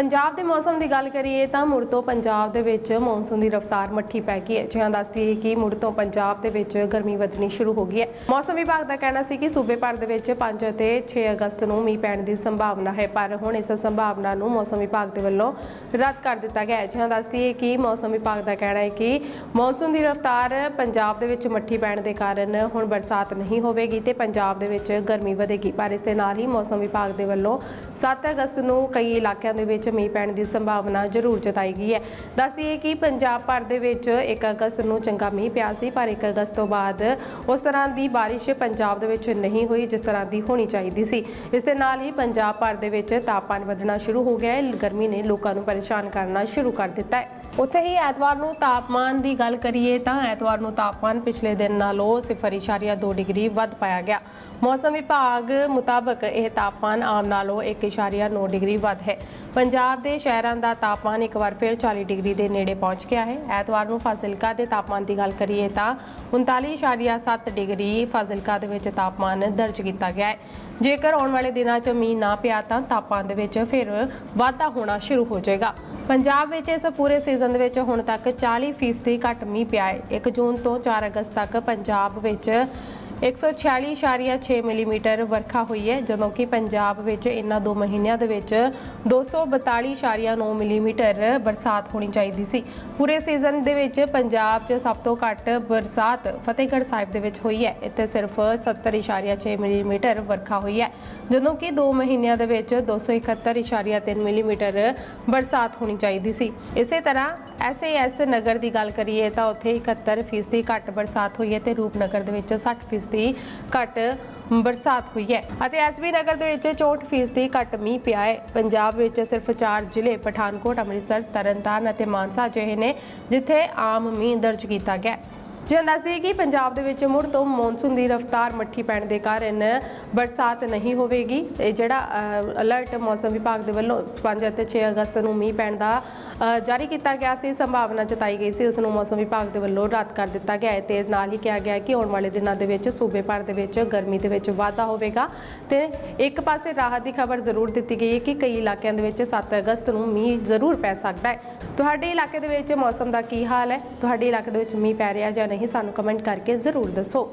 ਪੰਜਾਬ ਦੇ ਮੌਸਮ ਦੀ ਗੱਲ ਕਰੀਏ ਤਾਂ ਮੁੜ ਤੋਂ ਪੰਜਾਬ ਦੇ ਵਿੱਚ ਮੌਨਸੂਨ ਦੀ ਰਫ਼ਤਾਰ ਮੱਠੀ ਪੈ ਗਈ ਹੈ। ਜਿਹਾਂ ਦੱਸਦੀ ਹੈ ਕਿ ਮੁੜ ਤੋਂ ਪੰਜਾਬ ਦੇ ਵਿੱਚ ਗਰਮੀ ਵਧਣੀ ਸ਼ੁਰੂ ਹੋ ਗਈ ਹੈ। ਮੌਸਮ ਵਿਭਾਗ ਦਾ ਕਹਿਣਾ ਸੀ ਕਿ ਸੂਬੇ ਭਰ ਦੇ ਵਿੱਚ 5 ਅਤੇ 6 ਅਗਸਤ ਨੂੰ ਮੀਂਹ ਪੈਣ ਦੀ ਸੰਭਾਵਨਾ ਹੈ, ਪਰ ਹੁਣ ਇਸ ਸੰਭਾਵਨਾ ਨੂੰ ਮੌਸਮ ਵਿਭਾਗ ਦੇ ਵੱਲੋਂ ਰੱਦ ਕਰ ਦਿੱਤਾ ਗਿਆ ਹੈ। ਜਿਹਾਂ ਦੱਸਦੀ ਹੈ ਕਿ ਮੌਸਮ ਵਿਭਾਗ ਦਾ ਕਹਿਣਾ ਹੈ ਕਿ ਮੌਨਸੂਨ ਦੀ ਰਫ਼ਤਾਰ ਪੰਜਾਬ ਦੇ ਵਿੱਚ ਮੱਠੀ ਪੈਣ ਦੇ ਕਾਰਨ ਹੁਣ ਬਰਸਾਤ ਨਹੀਂ ਹੋਵੇਗੀ ਤੇ ਪੰਜਾਬ ਦੇ ਵਿੱਚ ਗਰਮੀ ਵਧੇਗੀ। ਪਰ ਇਸ ਦੇ ਨਾਲ ਹੀ ਮੌਸਮ ਵਿਭਾਗ ਦੇ ਵੱਲੋਂ 7 ਅਗਸਤ ਨੂੰ ਕਈ ਇਲਾਕਿਆਂ ਦੇ ਵਿੱਚ ਮੀਂਹ ਪੈਣ ਦੀ ਸੰਭਾਵਨਾ ਜ਼ਰੂਰ ਜਤਾਈ ਗਈ ਹੈ। ਦੱਸਦੀ ਹੈ ਕਿ ਪੰਜਾਬ ਭਰ ਦੇ ਵਿੱਚ 1 ਅਗਸਤ ਨੂੰ ਚੰਗਾ ਮੀਂਹ ਪਿਆ ਸੀ, ਪਰ 1 ਅਗਸਤ ਤੋਂ ਬਾਅਦ ਉਸ ਤਰ੍ਹਾਂ ਦੀ ਬਾਰਿਸ਼ ਪੰਜਾਬ ਦੇ ਵਿੱਚ ਨਹੀਂ ਹੋਈ ਜਿਸ ਤਰ੍ਹਾਂ ਦੀ ਹੋਣੀ ਚਾਹੀਦੀ ਸੀ। ਇਸ ਦੇ ਨਾਲ ਹੀ ਪੰਜਾਬ ਭਰ ਦੇ ਵਿੱਚ ਤਾਪਮਾਨ ਵਧਣਾ ਸ਼ੁਰੂ ਹੋ ਗਿਆ ਹੈ। ਗਰਮੀ ਨੇ ਲੋਕਾਂ ਨੂੰ ਪਰੇਸ਼ਾਨ ਕਰਨਾ ਸ਼ੁਰੂ ਕਰ ਦਿੱਤਾ ਹੈ। ਉੱਥੇ ਹੀ ਐਤਵਾਰ ਨੂੰ ਤਾਪਮਾਨ ਦੀ ਗੱਲ ਕਰੀਏ ਤਾਂ ਐਤਵਾਰ ਨੂੰ ਤਾਪਮਾਨ ਪਿਛਲੇ ਦਿਨ ਨਾਲੋਂ 0.2 ਡਿਗਰੀ ਵੱਧ ਪਾਇਆ ਗਿਆ। ਮੌਸਮ ਵਿਭਾਗ ਮੁਤਾਬਕ ਇਹ ਤਾਪਮਾਨ ਆਮ ਨਾਲੋਂ 1.9 ਡਿਗਰੀ ਵੱਧ ਹੈ। ਪੰਜਾਬ ਦੇ ਸ਼ਹਿਰਾਂ ਦਾ ਤਾਪਮਾਨ ਇੱਕ ਵਾਰ ਫਿਰ 40 ਡਿਗਰੀ ਦੇ ਨੇੜੇ ਪਹੁੰਚ ਗਿਆ ਹੈ। ਐਤਵਾਰ ਨੂੰ ਫਾਜ਼ਿਲਕਾ ਦੇ ਤਾਪਮਾਨ ਦੀ ਗੱਲ ਕਰੀਏ ਤਾਂ 39.7 ਡਿਗਰੀ ਫਾਜ਼ਿਲਕਾ ਦੇ ਵਿੱਚ ਤਾਪਮਾਨ ਦਰਜ ਕੀਤਾ ਗਿਆ ਹੈ। ਜੇਕਰ ਆਉਣ ਵਾਲੇ ਦਿਨਾਂ 'ਚ ਮੀਂਹ ਨਾ ਪਿਆ ਤਾਂ ਤਾਪਮਾਨ ਦੇ ਵਿੱਚ ਫਿਰ ਵਾਧਾ ਹੋਣਾ ਸ਼ੁਰੂ ਹੋ ਜਾਏਗਾ। ਪੰਜਾਬ ਵਿੱਚ ਇਸ ਪੂਰੇ ਸੀਜ਼ਨ ਦੇ ਵਿੱਚ ਹੁਣ ਤੱਕ 40% ਘੱਟ ਮੀਂਹ ਪਿਆ ਹੈ। 1 ਜੂਨ ਤੋਂ 4 ਅਗਸਤ ਤੱਕ ਪੰਜਾਬ ਵਿੱਚ 146.6 ਮਿਲੀਮੀਟਰ ਵਰਖਾ ਹੋਈ ਹੈ, ਜਦੋਂ ਕਿ ਪੰਜਾਬ ਵਿੱਚ ਇਨ੍ਹਾਂ ਦੋ ਮਹੀਨਿਆਂ ਦੇ ਵਿੱਚ 242.9 ਮਿਲੀਮੀਟਰ ਬਰਸਾਤ ਹੋਣੀ ਚਾਹੀਦੀ ਸੀ। ਪੂਰੇ ਸੀਜ਼ਨ ਦੇ ਵਿੱਚ ਪੰਜਾਬ 'ਚ ਸਭ ਤੋਂ ਘੱਟ ਬਰਸਾਤ ਫਤਿਹਗੜ੍ਹ ਸਾਹਿਬ ਦੇ ਵਿੱਚ ਹੋਈ ਹੈ। ਇੱਥੇ ਸਿਰਫ 70.6 ਮਿਲੀਮੀਟਰ ਵਰਖਾ ਹੋਈ ਹੈ, ਜਦੋਂ ਕਿ 2 ਮਹੀਨਿਆਂ ਦੇ ਵਿੱਚ 271.3 ਮਿਲੀਮੀਟਰ ਬਰਸਾਤ ਹੋਣੀ ਚਾਹੀਦੀ ਸੀ। ਇਸੇ ਤਰ੍ਹਾਂ ਐਸਏਐਸ ਨਗਰ ਦੀ ਗੱਲ ਕਰੀਏ ਤਾਂ ਉੱਥੇ 71% ਘੱਟ ਬਰਸਾਤ ਹੋਈ ਹੈ ਤੇ ਰੂਪਨਗਰ ਦੇ ਵਿੱਚ 60% ਘੱਟ ਬਰਸਾਤ ਹੋਈ ਹੈ ਅਤੇ ਐਸਬੀ ਨਗਰ ਦੇ ਵਿੱਚ 64% ਘੱਟ ਮੀਂਹ ਪਿਆ ਹੈ। ਪੰਜਾਬ ਵਿੱਚ ਸਿਰਫ 4 ਜ਼ਿਲ੍ਹੇ ਪਠਾਨਕੋਟ, ਅੰਮ੍ਰਿਤਸਰ, ਤਰਨਤਾਰਨ ਅਤੇ ਮਾਨਸਾ ਜਿਹੇ ਨੇ ਜਿੱਥੇ ਆਮ ਮੀਂਹ ਦਰਜ ਕੀਤਾ ਗਿਆ ਜੇ ਦੱਸਦੀ ਕਿ ਪੰਜਾਬ ਦੇ ਵਿੱਚ ਮੁੜ ਤੋਂ ਮੌਨਸੂਨ ਦੀ ਰਫ਼ਤਾਰ ਮੱਠੀ ਪੈਣ ਦੇ ਕਾਰਨ ਬਰਸਾਤ ਨਹੀਂ ਹੋਵੇਗੀ। ਇਹ ਜਿਹੜਾ ਅਲਰਟ ਮੌਸਮ ਵਿਭਾਗ ਦੇ ਵੱਲੋਂ 5 ਅਤੇ 6 ਅਗਸਤ ਨੂੰ ਮੀਂਹ ਪੈਣ ਦਾ ਜਾਰੀ ਕੀਤਾ ਗਿਆ ਸੀ, ਸੰਭਾਵਨਾ ਜਤਾਈ ਗਈ ਸੀ ਉਸ ਨੂੰ ਮੌਸਮ ਵਿਭਾਗ ਦੇ ਵੱਲੋਂ ਰੱਦ ਕਰ ਦਿੱਤਾ ਗਿਆ ਹੈ ਤੇ ਨਾਲ ਹੀ ਕਿਹਾ ਗਿਆ ਹੈ ਕਿ ਆਉਣ ਵਾਲੇ ਦਿਨਾਂ ਦੇ ਵਿੱਚ ਸੂਬੇ ਭਰ ਦੇ ਵਿੱਚ ਗਰਮੀ ਦੇ ਵਿੱਚ ਵਾਧਾ ਹੋਵੇਗਾ ਤੇ ਇੱਕ ਪਾਸੇ ਰਾਹਤ ਦੀ ਖਬਰ ਜ਼ਰੂਰ ਦਿੱਤੀ ਗਈ ਹੈ ਕਿ ਕਈ ਇਲਾਕਿਆਂ ਦੇ ਵਿੱਚ 7 ਅਗਸਤ ਨੂੰ ਮੀਂਹ ਜ਼ਰੂਰ ਪੈ ਸਕਦਾ ਹੈ। ਤੁਹਾਡੇ ਇਲਾਕੇ ਦੇ ਵਿੱਚ ਮੌਸਮ ਦਾ ਕੀ ਹਾਲ ਹੈ? ਤੁਹਾਡੇ ਇਲਾਕੇ ਦੇ ਵਿੱਚ ਮੀਂਹ ਪੈ ਰਿਹਾ ਜਾਂ ਨਹੀਂ? ਸਾਨੂੰ ਕਮੈਂਟ ਕਰਕੇ ਜ਼ਰੂਰ ਦੱਸੋ।